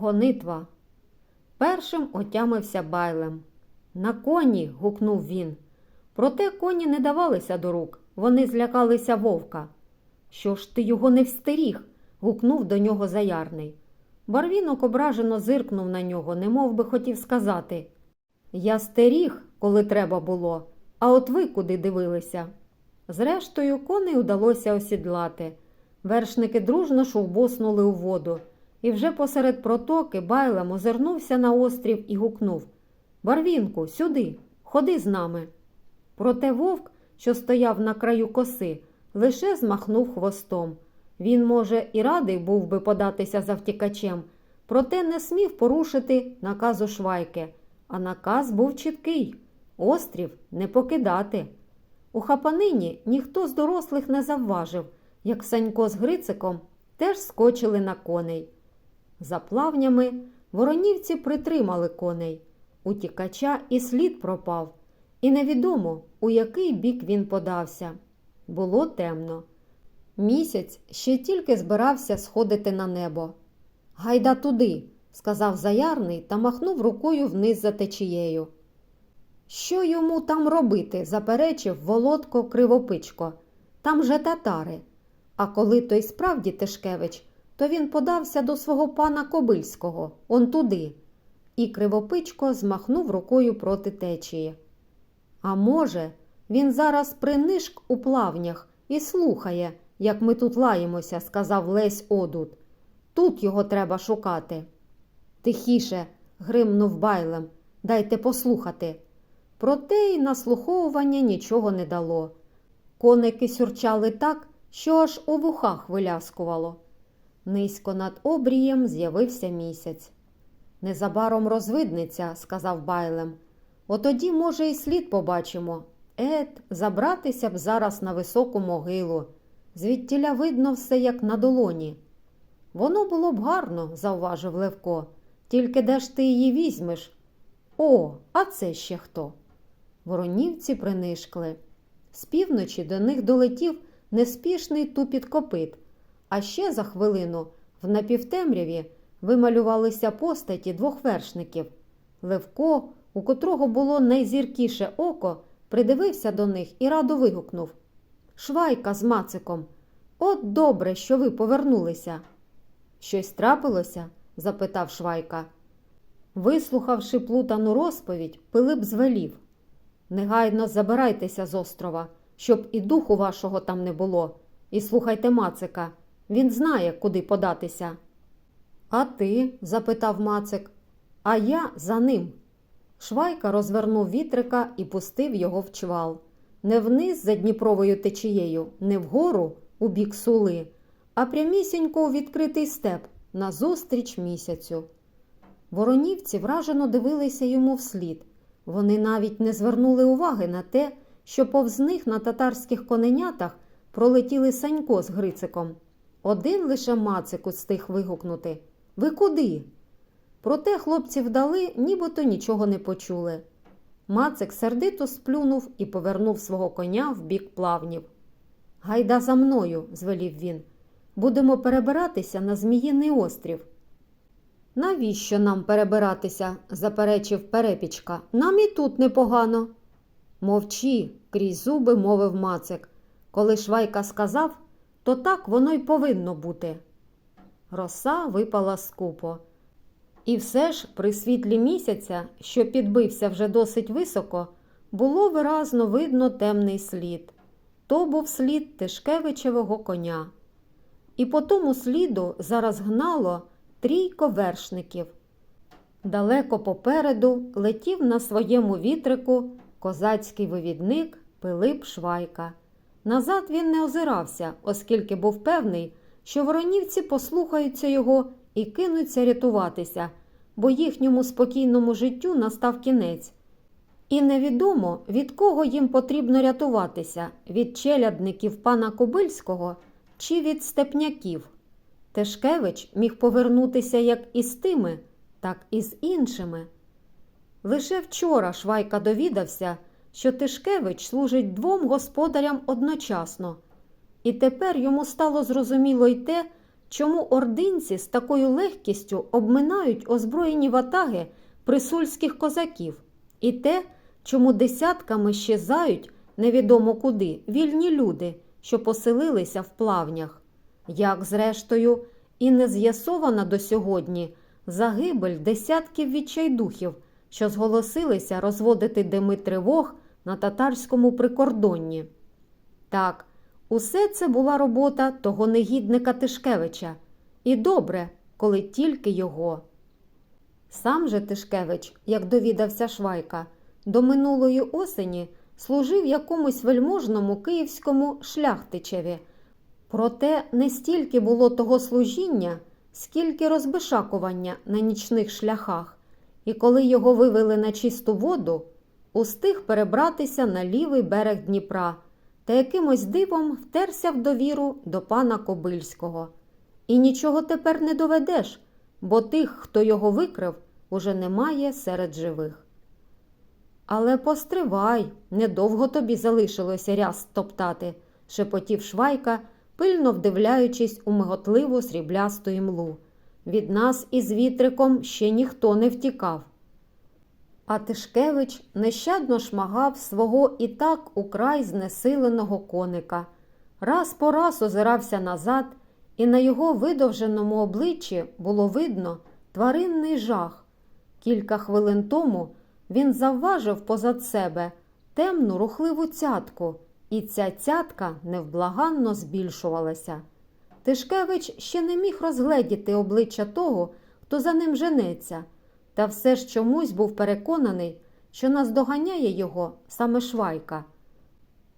Гонитва. Першим отямився байлем. На коні. гукнув він. Проте коні не давалися до рук, вони злякалися вовка. Що ж ти його не встеріг? гукнув до нього заярний. Барвінок ображено зиркнув на нього, немов би хотів сказати Я стеріг, коли треба було, а от ви куди дивилися. Зрештою, коней удалося осідлати. Вершники дружно шовбоснули у воду, і вже посеред протоки байлем озирнувся на острів і гукнув Барвінку, сюди, ходи з нами. Проте вовк, що стояв на краю коси, лише змахнув хвостом. Він, може, і радий був би податися за втікачем, проте не смів порушити наказу швайки, а наказ був чіткий острів не покидати. У хапанині ніхто з дорослих не завважив, як Санько з Грициком теж скочили на коней. За плавнями воронівці притримали коней. Утікача і слід пропав, і невідомо, у який бік він подався. Було темно. Місяць ще тільки збирався сходити на небо. Гайда туди, сказав заярний та махнув рукою вниз за течією. Що йому там робити? заперечив Володко Кривопичко. Там же татари. А коли той справді Тишкевич, то він подався до свого пана Кобильського, он туди. І Кривопичко змахнув рукою проти течії. А може, він зараз принишк у плавнях і слухає, як ми тут лаємося, сказав Лесь Одут. Тут його треба шукати. Тихіше, гримнув байлем, дайте послухати. Проте й наслуховування нічого не дало. Коники сюрчали так, що аж у вухах виляскувало. Низько над обрієм з'явився місяць. Незабаром розвиднеться, сказав байлем. Отоді, може, і слід побачимо. Ет, забратися б зараз на високу могилу. Звідтіля видно все, як на долоні. Воно було б гарно, завважив Левко. Тільки де ж ти її візьмеш? О, а це ще хто? Воронівці принишкли. З півночі до них долетів неспішний тупіт копит, а ще за хвилину в напівтемряві вималювалися постаті двох вершників. Левко, у котрого було найзіркіше око, придивився до них і радо вигукнув Швайка з мациком. От добре, що ви повернулися. Щось трапилося? запитав Швайка. Вислухавши плутану розповідь, Пилип звелів. Негайно забирайтеся з острова, щоб і духу вашого там не було. І слухайте Мацика. Він знає, куди податися. А ти? запитав Мацик. А я за ним. Швайка розвернув вітрика і пустив його в чвал. Не вниз за Дніпровою течією, не вгору у бік сули, а прямісінько у відкритий степ назустріч місяцю. Воронівці вражено дивилися йому вслід. Вони навіть не звернули уваги на те, що повз них на татарських коненятах пролетіли Санько з Грициком. Один лише Мацик устиг вигукнути Ви куди? Проте хлопці вдали, нібито нічого не почули. Мацик сердито сплюнув і повернув свого коня в бік плавнів. Гайда за мною, звелів він. Будемо перебиратися на Зміїний острів. Навіщо нам перебиратися? заперечив перепічка. Нам і тут непогано. Мовчи, крізь зуби мовив Мацик. Коли Швайка сказав, то так воно й повинно бути. Роса випала скупо. І все ж при світлі місяця, що підбився вже досить високо, було виразно видно темний слід. То був слід Тишкевичевого коня. І по тому сліду зараз гнало трійко вершників. Далеко попереду летів на своєму вітрику козацький вивідник Пилип Швайка. Назад він не озирався, оскільки був певний, що воронівці послухаються його і кинуться рятуватися, бо їхньому спокійному життю настав кінець. І невідомо, від кого їм потрібно рятуватися від челядників пана Кобильського чи від степняків. Тишкевич міг повернутися як із тими, так і з іншими. Лише вчора Швайка довідався, що Тишкевич служить двом господарям одночасно, і тепер йому стало зрозуміло й те, чому ординці з такою легкістю обминають озброєні ватаги присульських козаків, і те, чому десятками щезають невідомо куди вільні люди, що поселилися в плавнях. Як, зрештою, і не з'ясована до сьогодні загибель десятків відчайдухів, що зголосилися розводити дими тривог на татарському прикордонні. Так, усе це була робота того негідника Тишкевича, і добре, коли тільки його. Сам же Тишкевич, як довідався Швайка, до минулої осені служив якомусь вельможному київському шляхтичеві. Проте не стільки було того служіння, скільки розбишакування на нічних шляхах, і коли його вивели на чисту воду, устиг перебратися на лівий берег Дніпра та якимось дивом втерся в довіру до пана Кобильського. І нічого тепер не доведеш, бо тих, хто його викрив, уже немає серед живих. Але постривай, недовго тобі залишилося ряс топтати, шепотів Швайка, пильно вдивляючись у миготливу сріблясту імлу. Від нас із вітриком ще ніхто не втікав. А Тишкевич нещадно шмагав свого і так украй знесиленого коника. Раз по раз озирався назад, і на його видовженому обличчі було видно тваринний жах. Кілька хвилин тому він завважив позад себе темну рухливу цятку, і ця цятка невблаганно збільшувалася. Тишкевич ще не міг розгледіти обличчя того, хто за ним женеться, та все ж чомусь був переконаний, що наздоганяє його саме Швайка.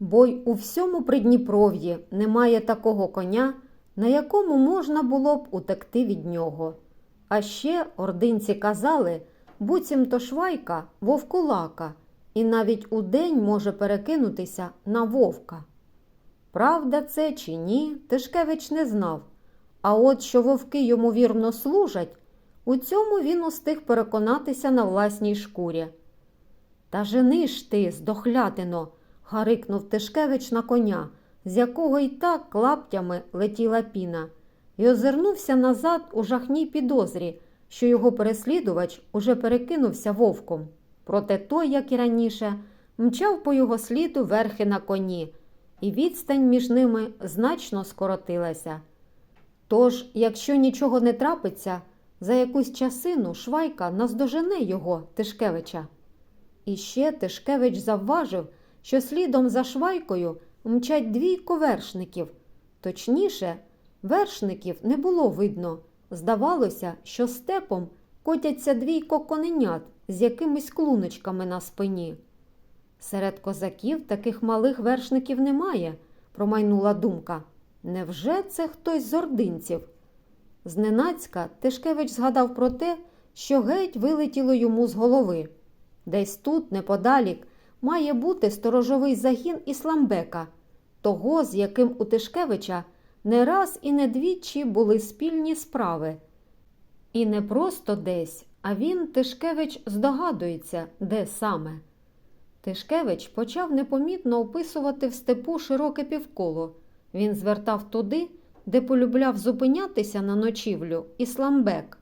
Бо й у всьому Придніпров'ї немає такого коня, на якому можна було б утекти від нього. А ще ординці казали, буцімто Швайка вовкулака, і навіть удень може перекинутися на вовка. Правда це чи ні, Тишкевич не знав. А от що вовки йому вірно служать, у цьому він устиг переконатися на власній шкурі. Та жени ж ти, здохлятино, гарикнув Тишкевич на коня, з якого й так клаптями летіла піна, і озирнувся назад у жахній підозрі, що його переслідувач уже перекинувся вовком. Проте той, як і раніше, мчав по його сліду верхи на коні, і відстань між ними значно скоротилася. Тож, якщо нічого не трапиться, за якусь часину Швайка наздожене його, Тишкевича. І ще Тишкевич завважив, що слідом за Швайкою мчать двійко вершників. Точніше, вершників не було видно. Здавалося, що степом котяться двійко коненят з якимись клуночками на спині. Серед козаків таких малих вершників немає, промайнула думка. Невже це хтось з ординців? Зненацька Тишкевич згадав про те, що геть вилетіло йому з голови. Десь тут, неподалік, має бути сторожовий загін Ісламбека, того, з яким у Тишкевича не раз і не двічі були спільні справи. І не просто десь, а він, Тишкевич, здогадується, де саме. Тишкевич почав непомітно описувати в степу широке півколо. Він звертав туди, де полюбляв зупинятися на ночівлю Ісламбек.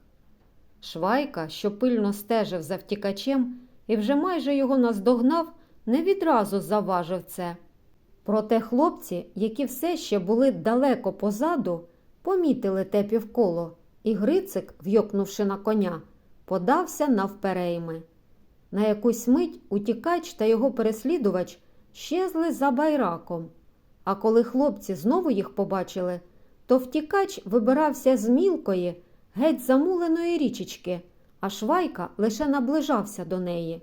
Швайка, що пильно стежив за втікачем і вже майже його наздогнав, не відразу заважив це. Проте хлопці, які все ще були далеко позаду, помітили те півколо, і Грицик, вйокнувши на коня, подався навперейми. На якусь мить утікач та його переслідувач щезли за байраком. А коли хлопці знову їх побачили, то втікач вибирався з мілкої, геть замуленої річечки, а швайка лише наближався до неї.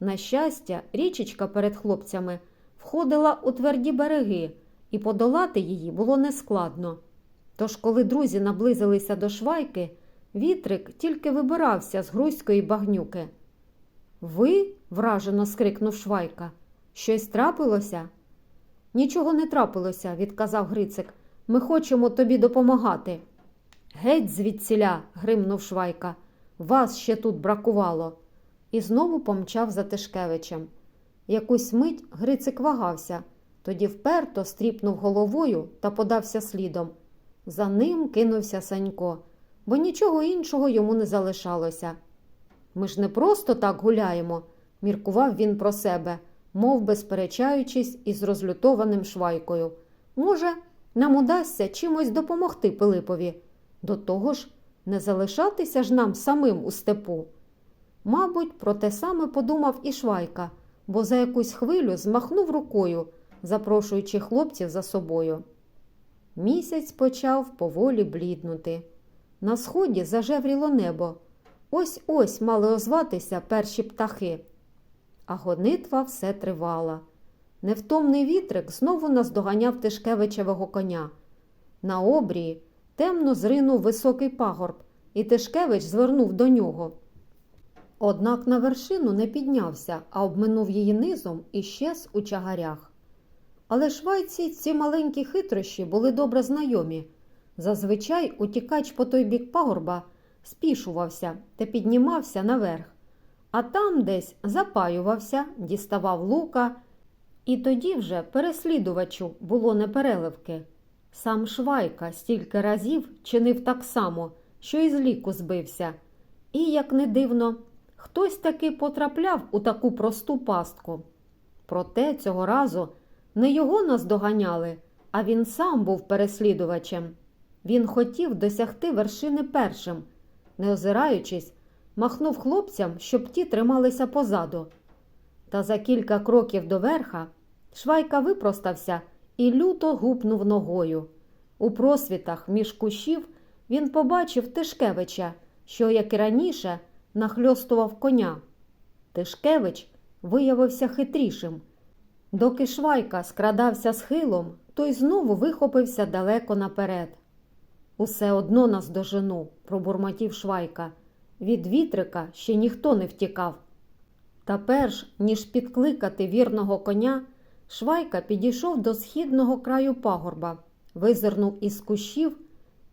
На щастя, річечка перед хлопцями входила у тверді береги, і подолати її було нескладно. Тож, коли друзі наблизилися до швайки, вітрик тільки вибирався з грузької багнюки. Ви? вражено скрикнув Швайка. Щось трапилося? Нічого не трапилося, відказав Грицик. Ми хочемо тобі допомагати. Геть звідсіля, гримнув Швайка. Вас ще тут бракувало. І знову помчав за Тишкевичем. Якусь мить Грицик вагався, тоді вперто стріпнув головою та подався слідом. За ним кинувся Санько, бо нічого іншого йому не залишалося. Ми ж не просто так гуляємо, міркував він про себе, мов би сперечаючись із розлютованим швайкою. Може, нам удасться чимось допомогти Пилипові. До того ж, не залишатися ж нам самим у степу. Мабуть, про те саме подумав і Швайка, бо за якусь хвилю змахнув рукою, запрошуючи хлопців за собою. Місяць почав поволі бліднути. На сході зажевріло небо. Ось ось мали озватися перші птахи. А гонитва все тривала. Невтомний вітрик знову наздоганяв Тишкевичевого коня. На обрії темно зринув високий пагорб, і Тишкевич звернув до нього. Однак на вершину не піднявся, а обминув її низом і щез у чагарях. Але швайці ці маленькі хитрощі були добре знайомі. Зазвичай утікач по той бік пагорба спішувався та піднімався наверх, а там десь запаювався, діставав лука, і тоді вже переслідувачу було непереливки. Сам Швайка стільки разів чинив так само, що й з ліку збився. І, як не дивно, хтось таки потрапляв у таку просту пастку. Проте цього разу не його наздоганяли, а він сам був переслідувачем. Він хотів досягти вершини першим, не озираючись, махнув хлопцям, щоб ті трималися позаду. Та за кілька кроків до верха Швайка випростався і люто гупнув ногою. У просвітах між кущів він побачив Тишкевича, що, як і раніше, нахльостував коня. Тишкевич виявився хитрішим. Доки Швайка скрадався схилом, той знову вихопився далеко наперед. Усе одно нас дожену, пробурмотів Швайка. Від вітрика ще ніхто не втікав. Та перш ніж підкликати вірного коня, Швайка підійшов до східного краю пагорба, визирнув із кущів,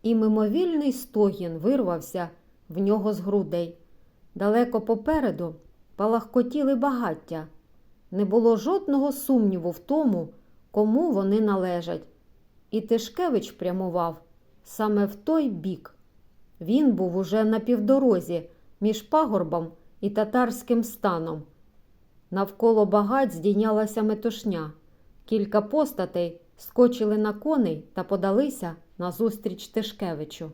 і мимовільний стогін вирвався в нього з грудей. Далеко попереду палахкотіли багаття. Не було жодного сумніву в тому, кому вони належать. І Тишкевич прямував саме в той бік. Він був уже на півдорозі між пагорбом і татарським станом. Навколо багать здійнялася метушня. Кілька постатей скочили на коней та подалися назустріч Тишкевичу.